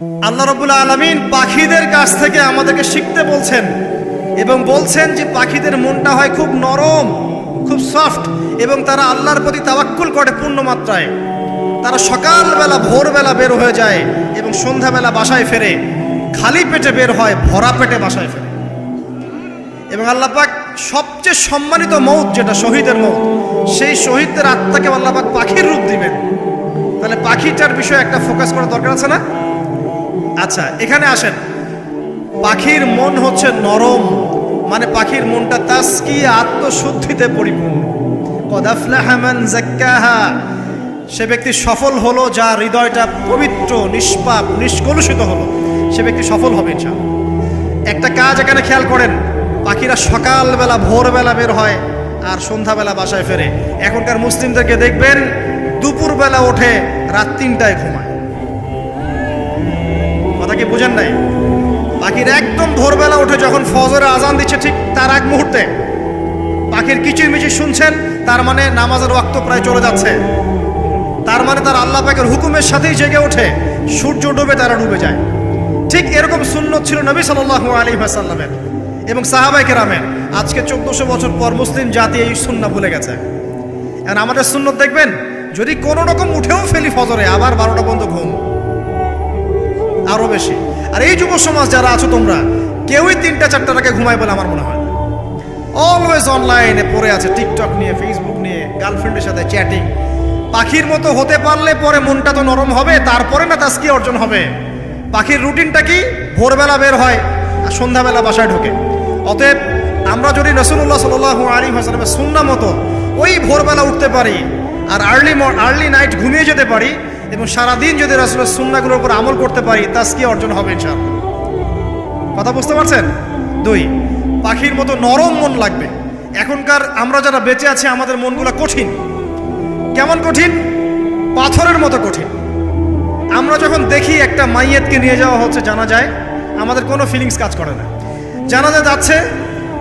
আল্লাহ রবুল্লা আলমিন পাখিদের কাছ থেকে আমাদেরকে শিখতে বলছেন এবং বলছেন যে পাখিদের মনটা হয় খুব নরম, খুব সফট এবং তারা আল্লাহর প্রতি তাওয়াক্কুল করে পূর্ণ মাত্রায়। তারা সকালবেলা, ভোরবেলা বের হয়ে যায় এবং সন্ধ্যাবেলা বাসায় ফেরে। খালি পেটে বের হয়, ভরা পেটে বাসায় ফেরে। এবং আল্লাহ পাক সবচেয়ে সম্মানিত মৌত যেটা শহীদের মৌত, সেই শহীদদের আত্মাকে আল্লাহ পাক পাখির রূপ দিবেন। তাহলে পাখিটার বিষয়ে একটা ফোকাস করার দরকার আছে না? আচ্ছা এখানে আসেন। পাখির মন হচ্ছে নরম মানে পাখির মনটা তাস্কি আত্মশুদ্ধিতে পরিপূর্ণ। সে ব্যক্তি সফল হলো যার হৃদয়টা পবিত্র, নিষ্পাপ, নিষ্কলুষিত হলো। সে ব্যক্তি সফল হবে, ইনশাআল্লাহ। একটা কাজ এখানে খেয়াল করেন, পাখিরা সকালবেলা, ভোরবেলা বের হয় আর সন্ধ্যাবেলা বাসায় ফেরে। এখনকার মুসলিমদেরকে দেখবেন, দুপুরবেলা ওঠে, রাত তিনটায় ঘুমায়। কথা কি বুঝেন নাই। পাখির একদম ভোরবেলা উঠে যখন ফজরে আজান দিচ্ছে ঠিক তার এক মুহূর্তে। পাখির কিচির মিচির শুনছেন, তার মানে নামাজের ওয়াক্ত প্রায় চলে যাচ্ছে। তার মানে তার আল্লাহ পাকের হুকুমের সাথেই জেগে ওঠে, সূর্য ডুবে তারা ডুবে যায়। ঠিক এরকম সুন্নত ছিল নবী সাল্লাল্লাহু আলী ওয়াসাল্লামের এবং সাহাবাই কেরামের। আজকে চোদ্দশো বছর পর মুসলিম জাতি এই সুন্না ভুলে গেছে। এখন আমাদের সুন্নত দেখবেন, যদি কোনো রকম উঠেও ফেলি ফজরে, আবার বারোটা পর্যন্ত ঘুম। আরও বেশি। আর এই যুব সমাজ যারা আছো তোমরা, কেউই তিনটা, চারটার আগে ঘুমায় বলে আমার মনে হয়। অলওয়েজ অনলাইনে পড়ে আছে টিকটক নিয়ে ফেসবুক নিয়ে গার্লফ্রেন্ডের সাথে চ্যাটিং পাখির মতো হতে পারলে পরে মনটা তো নরম হবে, তারপরে না তাস্কি অর্জন হবে? পাখির রুটিনটা কি? ভোরবেলা বের হয় আর সন্ধ্যাবেলা বাসায় ঢোকে। অতএব আমরা যদি রসুল্লাহ সাল আলী হাসানের সুন্না মতো ওই ভোরবেলা উঠতে পারি আর আর্লি আর্লি নাইট ঘুমিয়ে যেতে পারি এবং সারাদিন যদি রসুলের সুন্নাগুলোর উপর আমল করতে পারি তাস্কি অর্জন হবে ইনশাআল্লাহ। কথা বুঝতে পারছেন? দুই, পাখির মতো নরম মন লাগবে। এখনকার আমরা যারা বেঁচে আছি, আমাদের মনগুলো কঠিন। কেমন কঠিন? পাথরের মতো কঠিন। আমরা যখন দেখি একটা মাইয়েতকে নিয়ে যাওয়া হচ্ছে জানা যায় আমাদের কোনো ফিলিংস কাজ করে না। জানাজা যাচ্ছে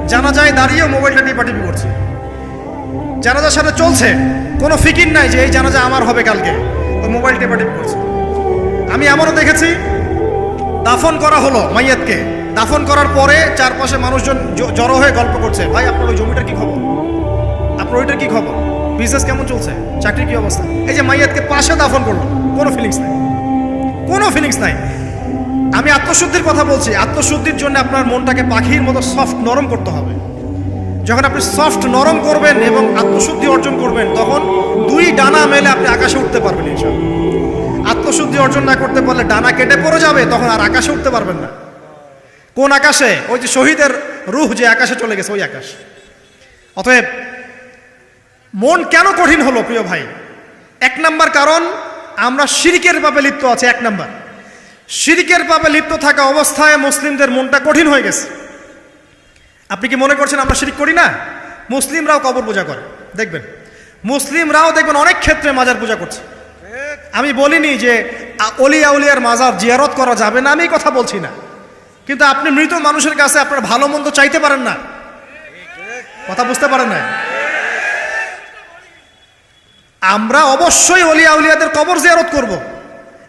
জানা যায় দাঁড়িয়ে মোবাইলটা টিপাটিপি করছে। জানাজার সাথে চলছে, কোনো ফিকির নাই যে এই জানাজা আমার হবে কালকে। মোবাইল টেপাটিপি করছে। আমি এমনও দেখেছি, দাফন করা হলো মাইয়াতকে। দাফন করার পরে চারপাশে মানুষজন জড়ো হয়ে গল্প করছে। ভাই, আপনার ওই জমিটার কি খবর? আপনার ওইটার কি খবর? বিজনেস কেমন চলছে? চাকরির কি অবস্থা? এই যে মাইয়াতকে পাশে দাফন করল, কোনো ফিলিংস নাই। কোনো ফিলিংস নাই। আমি আত্মশুদ্ধির কথা বলছি। আত্মশুদ্ধির জন্য আপনার মনটাকে পাখির মতো সফট নরম করতে হবে। যখন আপনি সফট নরম করবেন এবং আত্মশুদ্ধি অর্জন করবেন, তখন দুই ডানা মেলে আপনি আকাশে উঠতে পারবেন ইনশাআল্লাহ। আত্মশুদ্ধি অর্জন না করতে পারলে ডানা কেটে পড়ে যাবে, তখন আর আকাশে উঠতে পারবেন না। কোন আকাশে? ওই যে শহীদের রুহ যে আকাশে চলে গেছে, ওই আকাশ। অতএব মন কেন কঠিন হলো, প্রিয় ভাই? এক নাম্বার কারণ, আমরা শিরিকের পাপে লিপ্ত আছে, এক নাম্বার। শিরিকের পাপে লিপ্ত থাকা অবস্থায় মুসলিমদের মনটা কঠিন হয়ে গেছে। আপনি কি মনে করছেন আমরা শিরিক করি না? মুসলিমরাও কবর পূজা করে। দেখবেন। মুসলিমরাও দেখবেন অনেক ক্ষেত্রে মাজার পূজা করছে। আমি বলিনি যে অলিয়া উলিয়ার মাজার জিয়ারত করা যাবে না, আমি কথা বলছি না। কিন্তু আপনি মৃত মানুষের কাছে আপনার ভালো মন্দ চাইতে পারেন না। কথা বুঝতে পারেন না আমরা অবশ্যই অলিয়া উলিয়াদের কবর জিয়ারত করব।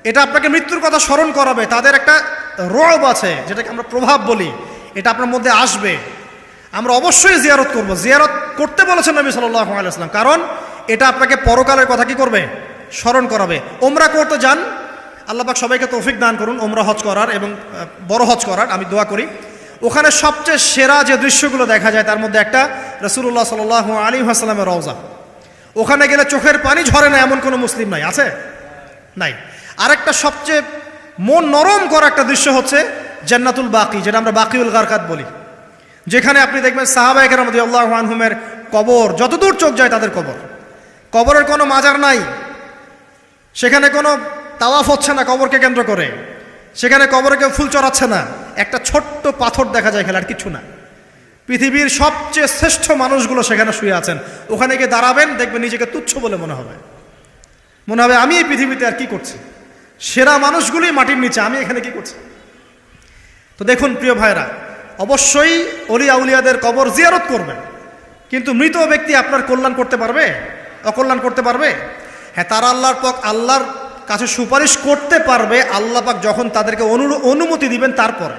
এটা আপনাকে মৃত্যুর কথা স্মরণ করাবে। তাদের একটা রব আছে, যেটাকে আমরা প্রভাব বলি। এটা আপনার মধ্যে আসবে। আমরা অবশ্যই জিয়ারত করব। জিয়ারত করতে বলেছেন নবী সাল্লাহ আলাইসলাম কারণ এটা আপনাকে পরকালের কথা কি করবে? স্মরণ করাবে। ওমরা করতে যান, আল্লাহ পাক সবাইকে তৌফিক দান করুন, ওমরা হজ করার এবং বড় হজ করার, আমি দোয়া করি। ওখানে সবচেয়ে সেরা যে দৃশ্যগুলো দেখা যায়, তার মধ্যে একটা রসুল্লাহ সাল আলী হাসলামের রওজা। ওখানে গেলে চোখের পানি ঝরে না, এমন কোনো মুসলিম নাই। আছে? নাই। আরেকটা সবচেয়ে মন নরম করা একটা দৃশ্য হচ্ছে জান্নাতুল বাকি, যেটা আমরা বাকিউল গারকাত বলি। যেখানে আপনি দেখবেন সাহাবাহিকের মধ্যে আল্লাহ আনহুমের কবর, যতদূর চোখ যায় তাদের কবর। কবরের কোনো মাজার নাই। সেখানে কোনো তাওয়াফ হচ্ছে না কবরকে কেন্দ্র করে। সেখানে কবরে কেউ ফুল চড়াচ্ছে না। একটা ছোট্ট পাথর দেখা যায় খেলার কিছু না। পৃথিবীর সবচেয়ে শ্রেষ্ঠ মানুষগুলো সেখানে শুয়ে আছেন। ওখানে গিয়ে দাঁড়াবেন, দেখবেন নিজেকে তুচ্ছ বলে মনে হবে। মনে হবে, আমি এই পৃথিবীতে আর কি করছি? সেরা মানুষগুলোই মাটির নিচে, আমি এখানে কি করছি? তো দেখুন, প্রিয় ভাইরা অবশ্যই অলি আউলিয়াদের কবর জিয়ারত করবেন কিন্তু মৃত ব্যক্তি আপনার কল্যাণ করতে পারবে? অকল্যাণ করতে পারবে? হ্যাঁ তারা আল্লাহর পক আল্লাহর কাছে সুপারিশ করতে পারবে। আল্লাহ পাক যখন তাদেরকে অনু- অনুমতি দিবেন তারপরে।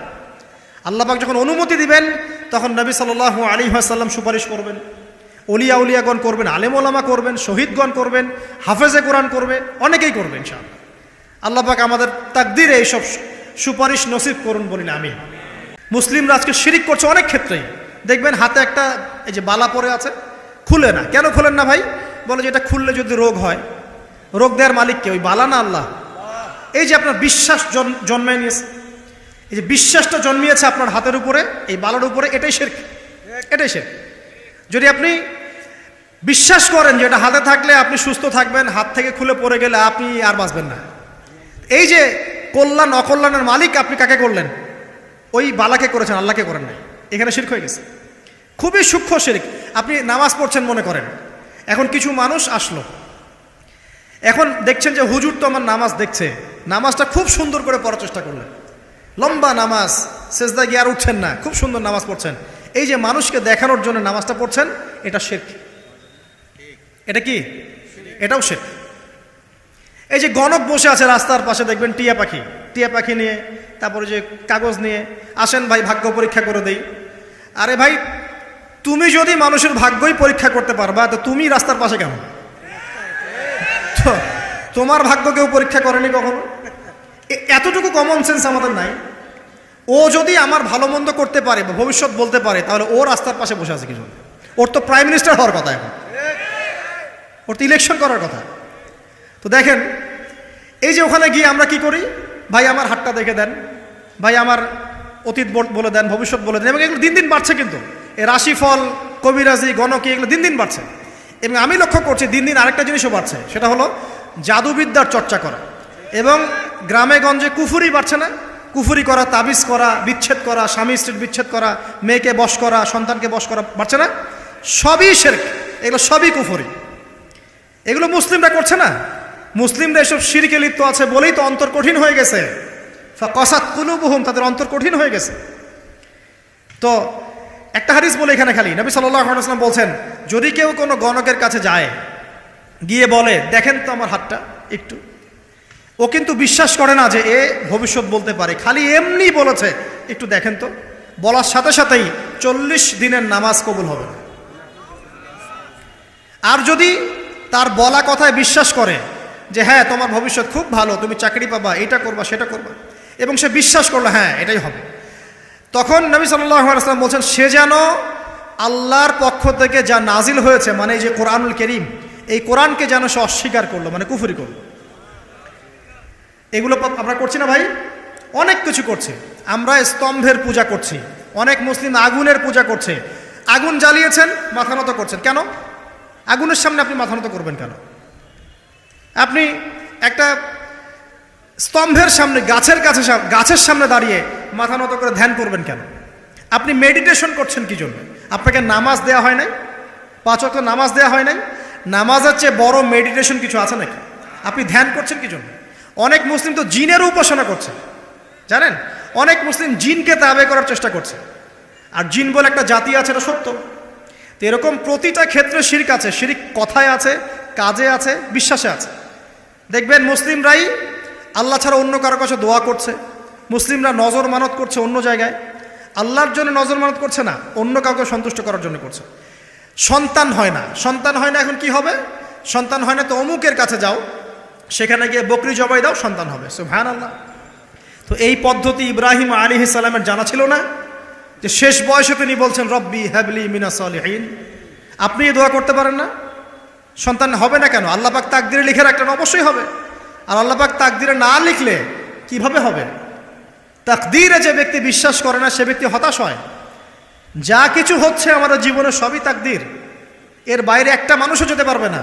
আল্লাহ পাক যখন অনুমতি দিবেন, তখন নবী সাল্লাল্লাহু আলী আসাল্লাম সুপারিশ করবেন। অলিয়া উলিয়াগণ করবেন, আলেম ওলামা করবেন, শহীদগণ করবেন, হাফেজে কোরআন করবে, অনেকেই করবেন ইনশাআল্লাহ। আল্লাহ পাক আমাদের তাকদিরে এইসব সুপারিশ নসিব করুন বলি না আমি মুসলিমরা আজকে শিরিক করছে অনেক ক্ষেত্রেই। দেখবেন হাতে একটা এই যে বালা পরে আছে, খুলে না। কেন খুলেন না ভাই? বলে যে এটা খুললে যদি রোগ হয়, রোগ দেওয়ার মালিক কে? ওই বালা না আল্লাহ? এই যে আপনার বিশ্বাস জন- জন্মায় নিয়েছে। এই যে বিশ্বাসটা জন্মিয়েছে আপনার হাতের উপরে, এই বালার উপরে, এটাই শের এটাই শের যদি আপনি বিশ্বাস করেন যে এটা হাতে থাকলে আপনি সুস্থ থাকবেন, হাত থেকে খুলে পড়ে গেলে আপনি আর বাঁচবেন না। এই যে কল্যাণ, অকল্যাণের মালিক আপনি কাকে করলেন? ওই বালাকে করেছেন, আল্লাহকে করেন নাই। এখানে শির্ক হয়ে গেছে। খুবই সূক্ষ্ম শিরিক। আপনি নামাজ পড়ছেন মনে করেন। এখন কিছু মানুষ আসলো। এখন দেখছেন যে হুজুর তো আমার নামাজ দেখছে। নামাজটা খুব সুন্দর করে পড়ার চেষ্টা করলেন। লম্বা নামাজ, সেজদা গিয়ে আর উঠছেন না। খুব সুন্দর নামাজ পড়ছেন। এই যে মানুষকে দেখানোর জন্য নামাজটা পড়ছেন, এটা শেখ এটা কি? এটাও শেখ এই যে গণক বসে আছে রাস্তার পাশে, দেখবেন টিয়া পাখি। টিয়া পাখি নিয়ে তারপরে যে কাগজ নিয়ে, আসেন ভাই, ভাগ্য পরীক্ষা করে দেই। আরে ভাই, তুমি যদি মানুষের ভাগ্যই পরীক্ষা করতে পারবা, তো তুমি রাস্তার পাশে কেমন তো তোমার ভাগ্য কেউ পরীক্ষা করেনি কখনো? এতটুকু কমন সেন্স আমাদের নাই। ও যদি আমার ভালো মন্দ করতে পারে বা ভবিষ্যৎ বলতে পারে, তাহলে ও রাস্তার পাশে বসে আছে কিছু ওর তো প্রাইম মিনিস্টার হওয়ার কথা এখন। ওর তো ইলেকশন করার কথা। তো দেখেন, এই যে ওখানে গিয়ে আমরা কি করি? ভাই, আমার হাতটা দেখে দেন। ভাই, আমার অতীত বল- দেন, ভবিষ্যৎ বলে দেন, এবং এগুলো দিন দিন বাড়ছে কিন্তু। এই রাশিফল, কবিরাজি, গণকি, এগুলো দিন দিন বাড়ছে। এবং আমি লক্ষ্য করছি দিন দিন আরেকটা জিনিসও বাড়ছে, সেটা হলো জাদুবিদ্যার চর্চা করা। এবং গ্রামে গঞ্জে কুফুরি বাড়ছে না। কুফুরি করা, তাবিজ করা, বিচ্ছেদ করা, স্বামী স্ত্রীর বিচ্ছেদ করা, মেয়েকে বশ করা, সন্তানকে বশ করা বাড়ছে না। সবই শেরক, এগুলো সবই কুফুরি। এগুলো মুসলিমরা করছে না। মুসলিমরা এসব শিরকে লিপ্ত আছে বলেই তো অন্তর কঠিন হয়ে গেছে। কসাত কুলুবহুম, তাদের অন্তর কঠিন হয়ে গেছে। তো একটা হাদিস বলে এখানে খালি, নবী সাল্লাম বলছেন, যদি কেউ কোনো গণকের কাছে যায়, গিয়ে বলে, দেখেন তো আমার হাতটা একটু। ও কিন্তু বিশ্বাস করে না যে এ ভবিষ্যৎ বলতে পারে। খালি এমনি বলেছে, একটু দেখেন তো। বলার সাথে সাথেই চল্লিশ দিনের নামাজ কবুল হবে। আর যদি তার বলা কথায় বিশ্বাস করে যে হ্যাঁ তোমার ভবিষ্যৎ খুব ভালো, তুমি চাকরি পাবা, এটা করবা, সেটা করবা। এবং সে বিশ্বাস করল হ্যাঁ এটাই হবে। তখন নবী সাল্লাম বলছেন, সে যেন আল্লাহর পক্ষ থেকে যা নাজিল হয়েছে মানে এই যে কোরআনুল করিম, এই কোরআনকে যেন সে অস্বীকার করল মানে কুফুরি করল। এগুলো আমরা করছি না ভাই? অনেক কিছু করছে। আমরা স্তম্ভের পূজা করছি, অনেক মুসলিম আগুনের পূজা করছে। আগুন জ্বালিয়েছেন, মাথা নত করছেন। কেন? আগুনের সামনে আপনি মাথা নত করবেন কেন? আপনি একটা স্তম্ভের সামনে, গাছের কাছে গাছের সামনে দাঁড়িয়ে মাথা নত করে ধ্যান করবেন কেন? আপনি মেডিটেশন করছেন কি জন্য? আপনাকে নামাজ দেওয়া হয় নাই? পাঁচ ওয়াক্ত নামাজ দেওয়া হয় নাই? নামাজের চেয়ে বড় মেডিটেশন কিছু আছে নাকি? আপনি ধ্যান করছেন কি জন্য? অনেক মুসলিম তো জিনের উপাসনা করছে। জানেন? অনেক মুসলিম জিনকে তাবে করার চেষ্টা করছে। আর জিন বলে একটা জাতি আছে, এটা সত্য। তো এরকম প্রতিটা ক্ষেত্রে শিরিক আছে। শিরিক কথায় আছে, কাজে আছে, বিশ্বাসে আছে। দেখবেন মুসলিমরাই আল্লাহ ছাড়া অন্য কারও কাছে দোয়া করছে, মুসলিমরা নজর মানত করছে অন্য জায়গায়। আল্লাহর জন্য নজর মানত করছে না, অন্য কাউকে সন্তুষ্ট করার জন্য করছে। সন্তান হয় না, সন্তান হয় না এখন কি হবে? সন্তান হয় না তো অমুকের কাছে যাও, সেখানে গিয়ে বকরি জবাই দাও, সন্তান হবে। সো ভ্যান আল্লাহ তো এই পদ্ধতি ইব্রাহিম আলী সালামের জানা ছিল না, যে শেষ বয়সে তিনি বলছেন, রব্বি হ্যাবলি মিনা আপনি দোয়া করতে পারেন না? সন্তান হবে না কেন? আল্লাহ পাক তাকদিরে লিখে রাখলেন, অবশ্যই হবে। আর আল্লাহ পাক তাকদিরে না লিখলে কীভাবে হবে? তাকদিরে যে ব্যক্তি বিশ্বাস করে না, সে ব্যক্তি হতাশ হয়। যা কিছু হচ্ছে আমাদের জীবনে সবই তাকদির। এর বাইরে একটা মানুষও যেতে পারবে না।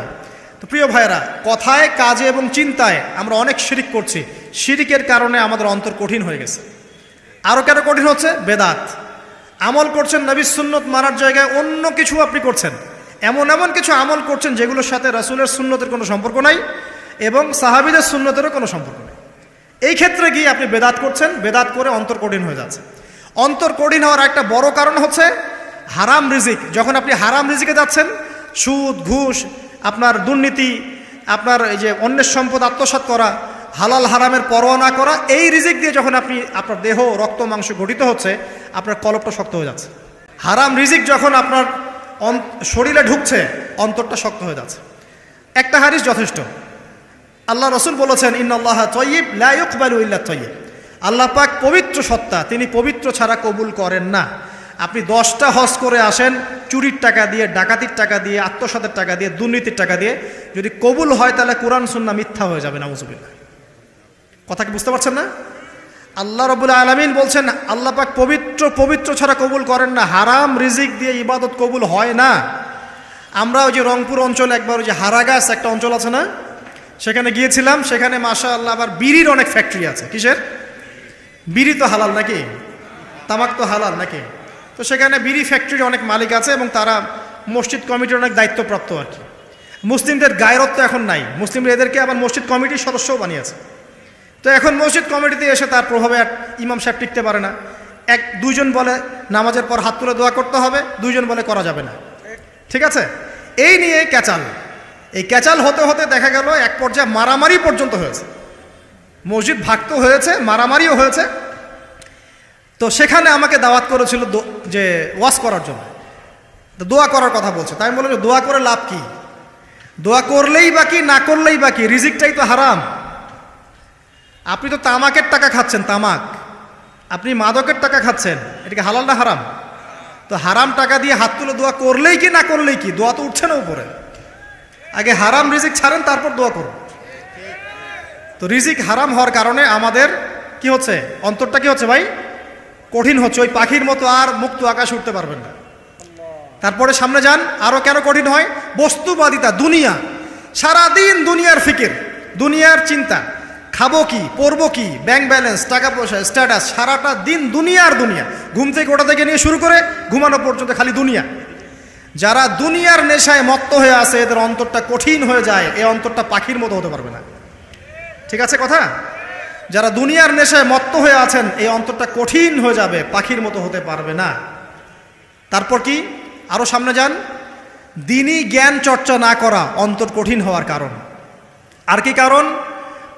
তো প্রিয় ভাইয়েরা, কথায়, কাজে এবং চিন্তায় আমরা অনেক শিরিক করছি। শিরিকের কারণে আমাদের অন্তর কঠিন হয়ে গেছে। আরও কেন কঠিন হচ্ছে? বেদাত। আমল করছেন নবী সুন্নত মারার জায়গায় অন্য কিছু আপনি করছেন। এমন এমন কিছু আমল করছেন যেগুলোর সাথে রাসুলের সুন্নতের কোনো সম্পর্ক নাই এবং সাহাবিদের সুন্নতেরও কোনো সম্পর্ক নেই। এই ক্ষেত্রে গিয়ে আপনি বেদাত করছেন, বেদাত করে অন্তর কঠিন হয়ে যাচ্ছে। অন্তর কঠিন হওয়ার একটা বড় কারণ হচ্ছে হারাম রিজিক। যখন আপনি হারাম রিজিকে যাচ্ছেন, সুদ, ঘুষ, আপনার দুর্নীতি, আপনার এই যে অন্যের সম্পদ আত্মসাৎ করা, হালাল হারামের পরোয়া না করা, এই রিজিক দিয়ে যখন আপনি, আপনার দেহ, রক্ত, মাংস গঠিত হচ্ছে, আপনার কলপটা শক্ত হয়ে যাচ্ছে। হারাম রিজিক যখন আপনার শরীরে ঢুকছে, অন্তরটা শক্ত হয়ে যাচ্ছে। একটা হারিস যথেষ্ট। আল্লাহ রসুল বলেছেন ইন্নআল্লাহ তৈব লাইকবালু ইল্লা তৈব আল্লাহ পাক পবিত্র সত্তা, তিনি পবিত্র ছাড়া কবুল করেন না। আপনি দশটা হজ করে আসেন, চুরির টাকা দিয়ে, ডাকাতির টাকা দিয়ে, আত্মসাতের টাকা দিয়ে, দুর্নীতির টাকা দিয়ে, যদি কবুল হয় তাহলে কোরআন সুন্না মিথ্যা হয়ে যাবে, নাউজুবিল্লাহ। কথা কি বুঝতে পারছেন না? আল্লাহ রবুল আলমিন বলছেন, আল্লাহ পাক পবিত্র পবিত্র ছাড়া কবুল করেন না, হারাম রিজিক দিয়ে ইবাদত কবুল হয় না। আমরা ওই যে রংপুর অঞ্চলে, একবার ওই যে হারাগাছ একটা অঞ্চল আছে না? সেখানে গিয়েছিলাম, সেখানে মাশা আল্লাহ আবার বিড়ির অনেক ফ্যাক্টরি আছে। কিসের? বিড়ি তো হালাল নাকি? তামাক তো হালাল নাকি? তো সেখানে বিড়ি ফ্যাক্টরির অনেক মালিক আছে এবং তারা মসজিদ কমিটির অনেক দায়িত্বপ্রাপ্ত আর কি। মুসলিমদের গায়রত্ব এখন নাই। মুসলিমরা এদেরকে আবার মসজিদ কমিটির সদস্যও বানিয়েছে। তো এখন মসজিদ কমিটিতে এসে তার প্রভাবে ইমাম সাহেব টিকতে পারে না। এক, দুইজন বলে নামাজের পর হাত তুলে দোয়া করতে হবে, দুইজন বলে করা যাবে না। ঠিক আছে? এই নিয়ে ক্যাচাল। এই ক্যাচাল হতে হতে দেখা গেল এক পর্যায়ে মারামারি পর্যন্ত হয়েছে। মসজিদ ভাগত হয়েছে, মারামারিও হয়েছে। তো সেখানে আমাকে দাওয়াত করেছিল যে ওয়াশ করার জন্য। তো দোয়া করার কথা বলছে। তাই বললাম দোয়া করে লাভ কি? দোয়া করলেই বাকি না করলেই বাকি রিজিকটাই তো হারাম। আপনি তো তামাকের টাকা খাচ্ছেন, তামাক। আপনি মাদকের টাকা খাচ্ছেন এটাকে হালাল না হারাম? তো হারাম টাকা দিয়ে হাত তুলে দোয়া করলেই কি, না করলেই কি? দোয়া তো উঠছে না উপরে। আগে হারাম রিজিক ছাড়েন, তারপর দোয়া করুন। তো রিজিক হারাম হওয়ার কারণে আমাদের কি হচ্ছে? অন্তরটা কি হচ্ছে ভাই? কঠিন হচ্ছে, ওই পাখির মতো আর মুক্ত আকাশে উঠতে পারবেন না। তারপরে সামনে যান আরও কেন কঠিন হয়? বস্তুবাদিতা, দুনিয়া। সারাদিন দুনিয়ার ফিকির, দুনিয়ার চিন্তা। খাব কি, পরবো কি ব্যাংক ব্যালেন্স টাকা পয়সা স্ট্যাটাস সারাটা দিন দুনিয়ার দুনিয়া। ঘুম থেকে ওটা থেকে নিয়ে শুরু করে ঘুমানো পর্যন্ত খালি দুনিয়া। যারা দুনিয়ার নেশায় মত্ত হয়ে আছে, এদের অন্তরটা কঠিন হয়ে যায় এই অন্তরটা পাখির মতো হতে পারবে না। ঠিক আছে কথা? যারা দুনিয়ার নেশায় মত্ত হয়ে আছেন এই অন্তরটা কঠিন হয়ে যাবে, পাখির মতো হতে পারবে না। তারপর কি? আরও সামনে যান। দিনই জ্ঞান চর্চা না করা অন্তর কঠিন হওয়ার কারণ। আর কি কারণ?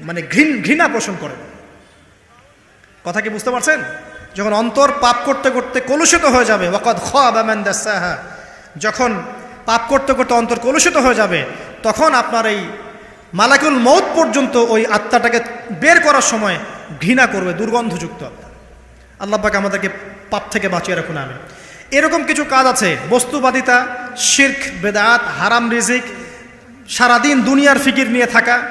মানে ঘৃণ, ঘৃণা পোষণ করে। কথা কি বুঝতে পারছেন? যখন অন্তর পাপ করতে করতে কলুষিত হয়ে যাবে, ওয়াকদ খাহা যখন পাপ করতে করতে অন্তর কলুষিত হয়ে যাবে, তখন আপনার এই মালাকুল মৌত পর্যন্ত ওই আত্মাটাকে বের করার সময় ঘৃণা করবে, দুর্গন্ধযুক্ত আত্মা। আল্লাহ পাক আমাদেরকে পাপ থেকে বাঁচিয়ে রাখুন আমি এরকম কিছু কাজ আছে, বস্তুবাদিতা, শির্ক, বেদাত, হারাম রিজিক, সারাদিন দুনিয়ার ফিকির নিয়ে থাকা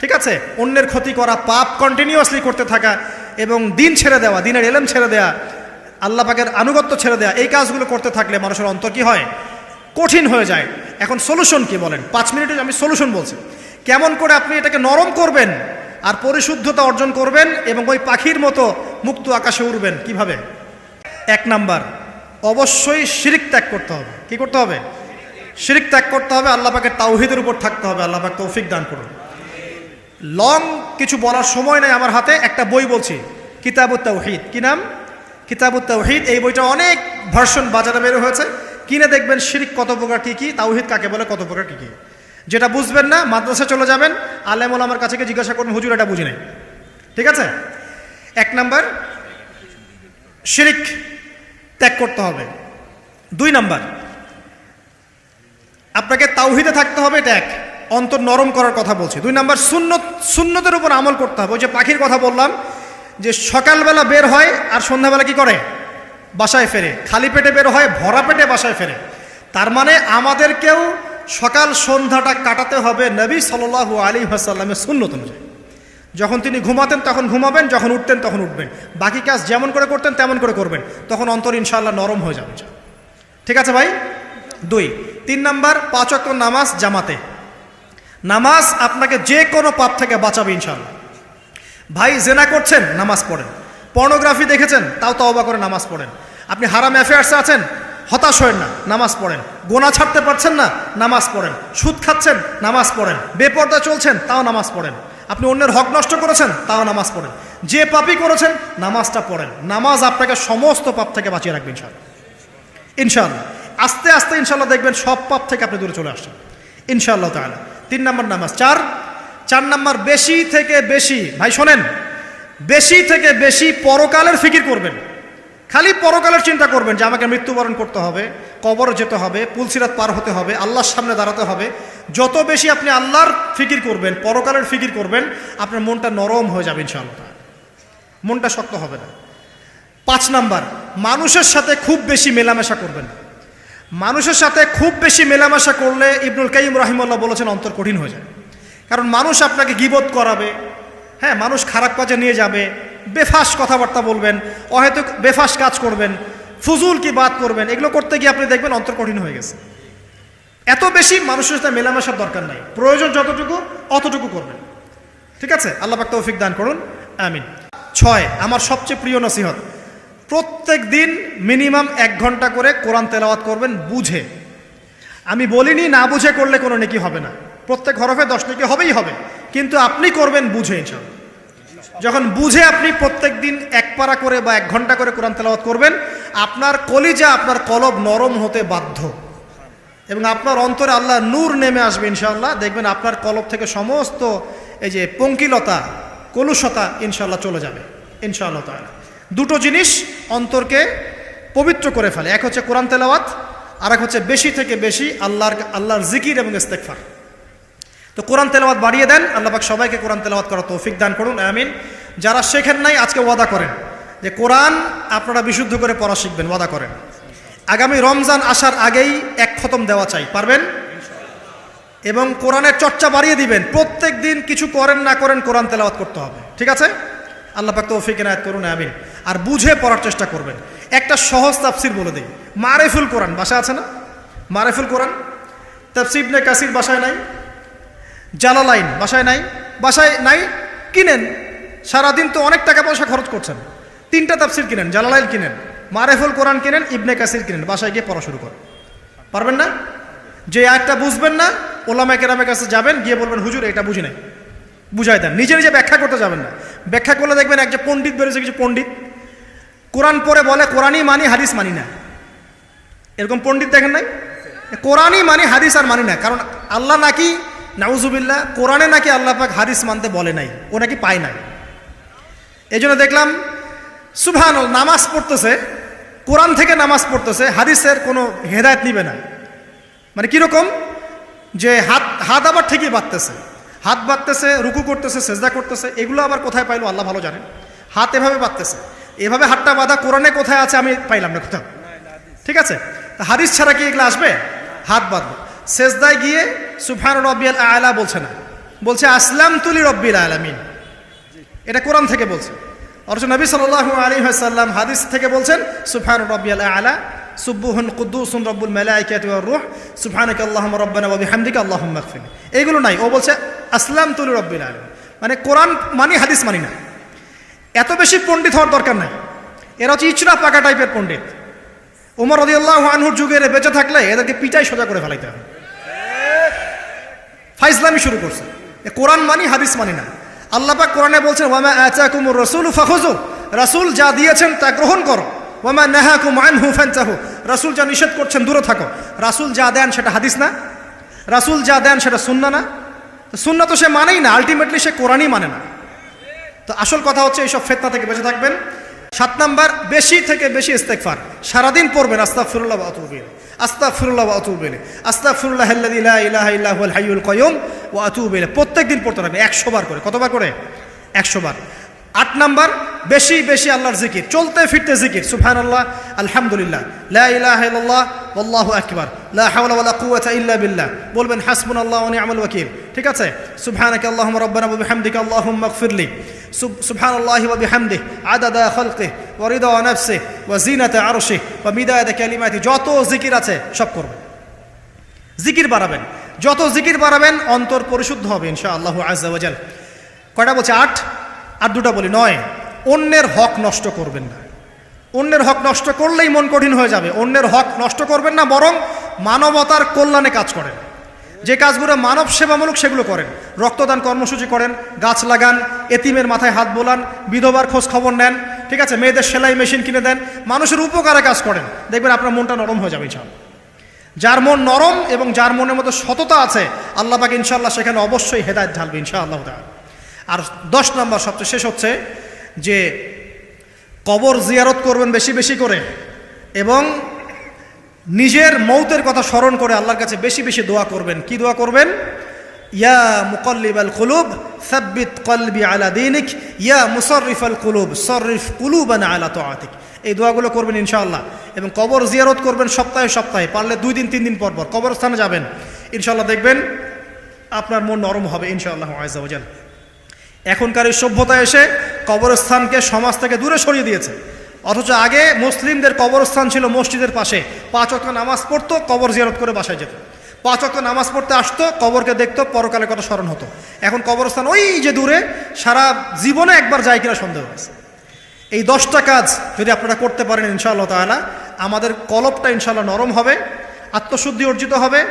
ঠিক আছে? অন্যের ক্ষতি করা পাপ কন্টিনিউয়াসলি করতে থাকা এবং দিন ছেড়ে দেওয়া, দিনের এলেম ছেড়ে দেওয়া আল্লাহ পাকের আনুগত্য ছেড়ে দেওয়া এই কাজগুলো করতে থাকলে মানুষের অন্তর কি হয়? কঠিন হয়ে যায়। এখন সলিউশন কি বলেন? পাঁচ মিনিটে আমি সলিউশন বলছি। কেমন করে আপনি এটাকে নরম করবেন আর পরিশুদ্ধতা অর্জন করবেন এবং ওই পাখির মতো মুক্ত আকাশে উড়বেন? কীভাবে? এক নাম্বার, অবশ্যই শিরিক ত্যাগ করতে হবে। কি করতে হবে? শিরিক ত্যাগ করতে হবে, আল্লাহ পাকের তাওহিদের উপর থাকতে হবে। আল্লাহ পাক তৌফিক দান করুন। লং কিছু বলার সময় নেই আমার হাতে, একটা বই বলছি, কিতাবুত তাওহিদ। কি নাম? কিতাবুত তাওহিদ, এই বইটা অনেক ভার্সন বাজারে বের হয়েছে। কিনে দেখবেন শিরিক কত প্রকার কী কী, তাওহিদ কাকে বলে, কত প্রকার কী কী। যেটা বুঝবেন না মাদ্রাসা চলে যাবেন আলেমুল আমার কাছে জিজ্ঞাসা করুন হুজুর, এটা বুঝি নাই। ঠিক আছে? এক নাম্বার, শিরিক ত্যাগ করতে হবে। দুই নাম্বার, আপনাকে তাওহিদে থাকতে হবে, এটা এক। অন্তর নরম করার কথা বলছি। দুই নাম্বার, সুন্নত, সুন্নতের উপর আমল করতে হবে। ওই যে পাখির কথা বললাম, যে সকালবেলা বের হয় আর সন্ধ্যাবেলা কি করে? বাসায় ফেরে। খালি পেটে বের হয়, ভরা পেটে বাসায় ফেরে। তার মানে আমাদেরকেও সকাল সন্ধ্যাটা কাটাতে হবে নবী সাল্লাল্লাহু আলী হাসাল্লামের সুন্নত অনুযায়ী। যখন তিনি ঘুমাতেন তখন ঘুমাবেন, যখন উঠতেন তখন উঠবেন। বাকি কাজ যেমন করে করতেন তেমন করে করবেন। তখন অন্তর ইনশাল্লাহ নরম হয়ে যাবে ঠিক আছে ভাই? দুই। তিন নাম্বার, পাঁচ ওয়াক্ত নামাজ জামাতে। নামাজ আপনাকে যে কোনো পাপ থেকে বাঁচাবে ইনশাআল্লাহ। ভাই, জেনা করছেন, নামাজ পড়েন। পর্নোগ্রাফি দেখেছেন, তাও তওবা করে নামাজ পড়েন। আপনি হারাম অ্যাফেয়ার্সে আছেন, হতাশ হয়েন না, নামাজ পড়েন। গোনা ছাড়তে পারছেন না, নামাজ পড়েন। সুদ খাচ্ছেন, নামাজ পড়েন। বেপর্দা চলছেন, তাও নামাজ পড়েন। আপনি অন্যের হক নষ্ট করেছেন, তাও নামাজ পড়েন। যে পাপই করেছেন, নামাজটা পড়েন। নামাজ আপনাকে সমস্ত পাপ থেকে বাঁচিয়ে রাখবে ইনশাআল্লাহ। ইনশাল্লাহ আস্তে আস্তে ইনশাল্লাহ দেখবেন সব পাপ থেকে আপনি দূরে চলে আসছেন। ইনশাআল্লাহ তাআলা। তিন নম্বর নামাজ। চার চার নম্বর বেশি থেকে বেশি, ভাই শোনেন, বেশি থেকে বেশি পরকালের ফিকির করবেন। খালি পরকালের চিন্তা করবেন যে আমাকে মৃত্যুবরণ করতে হবে, কবর যেতে হবে পুলসিরাত পার হতে হবে, আল্লাহর সামনে দাঁড়াতে হবে। যত বেশি আপনি আল্লাহর ফিকির করবেন, পরকালের ফিকির করবেন, আপনার মনটা নরম হয়ে যাবে ইনশাআল্লাহ। মনটা শক্ত হবে না। পাঁচ নাম্বার, মানুষের সাথে খুব বেশি মেলামেশা করবেন না। মানুষের সাথে খুব বেশি মেলামেশা করলে ইবনুল কাইম রাহিমুল্লাহ বলেছেন অন্তর কঠিন হয়ে যায়। কারণ মানুষ আপনাকে গিবোধ করাবে হ্যাঁ মানুষ খারাপ কাজে নিয়ে যাবে, বেফাস কথাবার্তা বলবেন, অহেতুক বেফাস কাজ করবেন, ফুজুল কি বাদ করবেন, এগুলো করতে গিয়ে আপনি দেখবেন অন্তর কঠিন হয়ে গেছে। এত বেশি মানুষের সাথে মেলামেশার দরকার নাই। প্রয়োজন যতটুকু, অতটুকু করবেন। ঠিক আছে? আল্লাহ পাক তৌফিক দান করুন। আমিন। ছয়, আমার সবচেয়ে প্রিয় নসিহত। প্রত্যেক দিন মিনিমাম এক ঘণ্টা করে কোরআন তেলাওয়াত করবেন, বুঝে। আমি বলিনি না বুঝে করলে কোনো নেকি হবে না। প্রত্যেক হরফে দশ নেকি হবেই হবে, কিন্তু আপনি করবেন, বুঝে ইনশাল্লাহ। যখন বুঝে আপনি প্রত্যেক দিন এক পারা করে বা এক ঘণ্টা করে কোরআন তেলাওয়াত করবেন, আপনার কলিজা, আপনার কলব নরম হতে বাধ্য। এবং আপনার অন্তরে আল্লাহ নূর নেমে আসবে ইনশাআল্লাহ দেখবেন আপনার কলব থেকে সমস্ত এই যে পঙ্কিলতা, কলুষতা ইনশাআল্লাহ চলে যাবে, ইনশাআল্লাহ তাআলা। দুটো জিনিস অন্তরকে পবিত্র করে ফেলে। এক হচ্ছে কোরআন তেলাওয়াত আর এক হচ্ছে বেশি থেকে বেশি আল্লাহর আল্লাহর জিকির এবং ইস্তেকফার তো কোরআন তেলাওয়াত বাড়িয়ে দেন, আল্লাহ পাক সবাইকে কোরআন তেলাওয়াত করার তৌফিক দান করুন, আমিন। যারা শেখেন নাই, আজকে ওয়াদা করেন যে কোরআন আপনারা বিশুদ্ধ করে পড়া শিখবেন, ওয়াদা করেন। আগামী রমজান আসার আগেই এক খতম দেওয়া চাই, পারবেন? এবং কোরআনের চর্চা বাড়িয়ে দিবেন, প্রত্যেক দিন কিছু করেন না করেন কোরআন তেলাওয়াত করতে হবে, ঠিক আছে? আল্লাহ পাক তৌফিক এনায়ত করুন, আমিন। আর বুঝে পড়ার চেষ্টা করবেন। একটা সহজ তাফসির বলে দিই। মারেফুল কোরআন, বাসায় আছে না? মারেফুল কোরআন? তাফসিব নে কাসির বাসায় নাই? জালালাইন, বাসায় নাই? বাসায় নাই? কিনেন। সারাদিন তো অনেক টাকা পয়সা খরচ করছেন। তিনটা তাফসির কিনেন জালালাইন কিনেন, মারেফুল কোরআন কিনেন, ইবনে কাসির কিনেন, বাসায় গিয়ে পড়া শুরু করেন। পারবেন না? যে একটা বুঝবেন না ওলামা কেরামের কাছে যাবেন, গিয়ে বলবেন, হুজুর, এটা বুঝি নাই। বুঝাই দেন। নিজে নিজে ব্যাখ্যা করতে যাবেন না। ব্যাখ্যা করলে দেখবেন এক যে পণ্ডিত বেরোছে, কিছু পণ্ডিত। কোরআন পরে বলে, কোরআনই মানি, হাদিস মানি না। এরকম পণ্ডিত দেখেন নাই? কোরআনই মানি, হাদিস আর মানি না। কারণ আল্লাহ নাকি, নাউজুবিল্লাহ, কোরআনে নাকি আল্লাহ পাক হাদিস মানতে বলে নাই। ও নাকি পায় নাই। এই জন্য দেখলাম সুভান নামাজ পড়তেছে, কোরআন থেকে নামাজ পড়তেছে, হাদিসের কোনো হেদায়ত নিবে না। মানে কীরকম? যে হাত হাত আবার ঠিকই বাঁধতেছে। হাত বাঁধতেছে রুকু করতেছে, সেজদা করতেছে, এগুলো আবার কোথায় পাইলো? আল্লাহ ভালো জানেন। হাত এভাবে বাঁধতেছে এভাবে হাতটা বাঁধা কোরআনে কোথায় আছে আমি পাইলাম না কোথাও। ঠিক আছে? হাদিস ছাড়া কি এগুলো আসবে? হাত বাঁধবো। সেজদায় গিয়ে সুফান রব্বিয়াল আয়লা বলছে না। বলছে আসলাম তুলি রব্বিল আলামিন। এটা কোরআন থেকে বলছে। অথচ নবী সাল্লাল্লাহু আলাইহি সাল্লাম হাদিস থেকে বলছেন সুবহান রাব্বিয়াল আলা। সুব্বুহুন কুদ্দুসুন রব্বুল মালাইকাতি ওয়ার রূহ সুবহানাকা আল্লাহুম্মা রাব্বানা ওয়া বিহামদিকা আল্লাহুম্মা ইগফিরনি এইগুলো নাই। ও বলছে আসলাম তুলি রব্বিল আলামিন। মানে কোরআন মানি, হাদিস মানি না। এত বেশি পণ্ডিত হওয়ার দরকার নাই। এরা হচ্ছে ইচড়া পাকা টাইপের পণ্ডিত। ওমর রদিয়াল্লাহু আনহুর যুগে এরা বেঁচে থাকলে এদেরকে পিটাই সোজা করে ফেলাইতে হবে। ফাইজলামি শুরু করছে। কোরআন মানি, হাদিস মানি না। আল্লাহ পাক কোরআনে বলছেন, ওয়ামা আচাকুমুর রাসূল ফাখুযু। রাসূল যা দিয়েছেন তা গ্রহণ করো। ওয়ামা নাহাকুম আনহু ফানতাহু। রাসূল যা নিষেধ করছেন, দূরে থাকো। রাসূল যা দেন সেটা হাদিস না। রাসূল যা দেন সেটা সুন্না না। সুন্না তো সে মানেই না আলটিমেটলি সে কোরআনই মানে না। তো আসল কথা হচ্ছে এইসব ফেতনা থেকে বেঁচে থাকবেন। সাত নাম্বার, বেশি থেকে বেশি ইস্তেকফার সারাদিন পড়বেন আস্তা ফিরুল্লাহ আতুবিল আস্তা ফিরুল্লাহ আতুবিল আস্তা ফিরুল্লাহ ইল্লাহুল হাইয়ুল কয়ুম ও আতুবিল প্রত্যেক দিন পড়তে থাকবেন একশো বার করে। কতবার করে? একশো বার। আট নাম্বার, বেশি বেশি আল্লাহর জিকির, চলতে ফিরতে জিকির সুফহান আল্লাহ আলহামদুলিল্লাহ, লা ইলাহা ইল্লাল্লাহ আল্লাহু আকবার ইল্লা বিল্লাহ, বলবেন, হাসবুনাল্লাহু ওয়া নি'মাল ওয়াকিল ঠিক আছে? সুবহানাকা আল্লাহুম্মা রাব্বানা বিহামদিকা আল্লাহুম্মা ইগফিরলি সুবহানাল্লাহি ওয়া বিহামদিহি, আদাদা খালকিহি ওয়া রিদা নাফসিহি ওয়া জিনাতা আরশিহি ওয়া মিদাদা কালিমাতি, যত জিকির আছে, সব করবেন। জিকির বাড়াবেন। যত জিকির বাড়াবেন, অন্তর পরিশুদ্ধ হবে ইনশাআল্লাহু আজ্জা ওয়াজাল কয়টা বলছে? আট। আর দুটা বলি, নয়, অন্যের হক নষ্ট করবেন না। অন্যের হক নষ্ট করলেই মন কঠিন হয়ে যাবে। অন্যের হক নষ্ট করবেন না, বরং মানবতার কল্যাণে কাজ করেন। যে কাজগুলো মানব সেবামূলক সেগুলো করেন। রক্তদান কর্মসূচি করেন, গাছ লাগান, এতিমের মাথায় হাত বোলান, বিধবার খোঁজ খবর নেন, ঠিক আছে, মেয়েদের সেলাই মেশিন কিনে দেন, মানুষের উপকারে কাজ করেন। দেখবেন আপনার মনটা নরম হয়ে যাবে ইনশাআল্লাহ। যার মন নরম এবং যার মনের মধ্যে সততা আছে, আল্লাহ পাক ইনশাআল্লাহ সেখানে অবশ্যই হেদায়ত ঢালবে ইনশাআল্লাহ আর দশ নম্বর সবচেয়ে শেষ হচ্ছে যে কবর জিয়ারত করবেন বেশি বেশি করে এবং নিজের মৌতের কথা স্মরণ করে আল্লাহর কাছে বেশি বেশি দোয়া করবেন। কি দোয়া করবেন? ইয়া মুকল্লিব আল কুলুব, সাব্বিত কলবি আলা দিনিক, ইয়া মুসরিফ আল কুলুব সরিফ কুলুবান আলা তোয়াতিক এই দোয়াগুলো করবেন ইনশাআল্লাহ। এবং কবর জিয়ারত করবেন সপ্তাহে সপ্তাহে, পারলে দুই দিন, তিন দিন পর পর। কবরস্থানে যাবেন। ইনশাআল্লাহ দেখবেন আপনার মন নরম হবে ইনশাআল্লাহ আজাল এখনকার এই সভ্যতা এসে কবরস্থানকে সমাজ থেকে দূরে সরিয়ে দিয়েছে। অথচ আগে মুসলিমদের কবরস্থান ছিল মসজিদের পাশে। পাঁচ অক্ট নামাজ পড়তো, কবর জিয়ারত করে বাসায় যেত। পাঁচ অক্ট নামাজ পড়তে আসতো, কবরকে দেখতো পরকালে কথা স্মরণ হতো। এখন কবরস্থান ওই যে দূরে, সারা জীবনে একবার যায় কিনা সন্দেহ আছে। এই দশটা কাজ যদি আপনারা করতে পারেন ইনশাআল্লাহ তাআলা, আমাদের কলপটা ইনশাআল্লাহ নরম হবে, আত্মশুদ্ধি অর্জিত হবে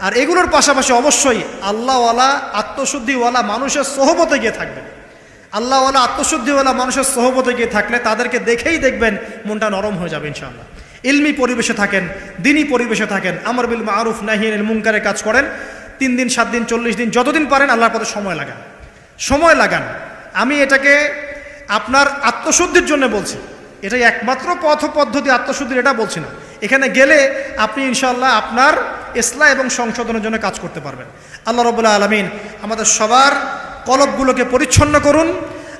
আর এগুলোর পাশাপাশি অবশ্যই আল্লাহওয়ালা, আত্মশুদ্ধিওয়ালা মানুষের সহবতে গিয়ে থাকবেন। আল্লাহওয়ালা, আত্মশুদ্ধিওয়ালা মানুষের সহবতে গিয়ে থাকলে তাদেরকে দেখেই দেখবেন মনটা নরম হয়ে যাবে ইনশাআল্লাহ। ইলমি পরিবেশে থাকেন দিনই পরিবেশে থাকেন, আমর বিল মারুফ নাহিন মুনকারে কাজ করেন। তিন দিন, সাত দিন, চল্লিশ দিন, যতদিন পারেন আল্লাহর পথে সময় লাগান। সময় লাগান। আমি এটাকে আপনার আত্মশুদ্ধির জন্য বলছি। এটাই একমাত্র পথ পদ্ধতি আত্মশুদ্ধির, এটা বলছি না। এখানে গেলে আপনি ইনশাল্লাহ আপনার ইসলাম এবং সংশোধনের জন্য কাজ করতে পারবেন। আল্লাহ রবুল্লাহ আলমিন আমাদের সবার কলবগুলোকে পরিচ্ছন্ন করুন।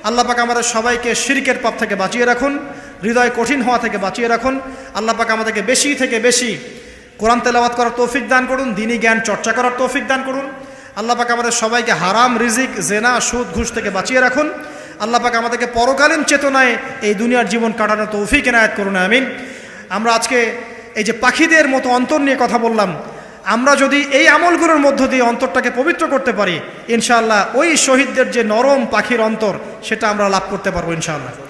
আল্লাহ পাক আমাদের সবাইকে শিরিকের পাপ থেকে বাঁচিয়ে রাখুন, হৃদয় কঠিন হওয়া থেকে বাঁচিয়ে রাখুন। আল্লাহ পাক আমাদেরকে বেশি থেকে বেশি কোরআন তেলাওয়াত করার তৌফিক দান করুন, দিনী জ্ঞান চর্চা করার তৌফিক দান করুন। আল্লাহ পাক আমাদের সবাইকে হারাম, রিজিক, জেনা, সুদ, ঘুষ থেকে বাঁচিয়ে রাখুন। আল্লাহ পাক আমাদেরকে পরকালীন চেতনায় এই দুনিয়ার জীবন কাটানোর তৌফিক এনায়ত করুন, আমিন। আমরা আজকে এই যে পাখিদের মতো অন্তর নিয়ে কথা বললাম আমরা যদি এই আমলগুলোর মধ্য দিয়ে অন্তরটাকে পবিত্র করতে পারি, ইনশাআল্লাহ ওই শহীদদের যে নরম পাখির অন্তর, সেটা আমরা লাভ করতে পারব ইনশাআল্লাহ।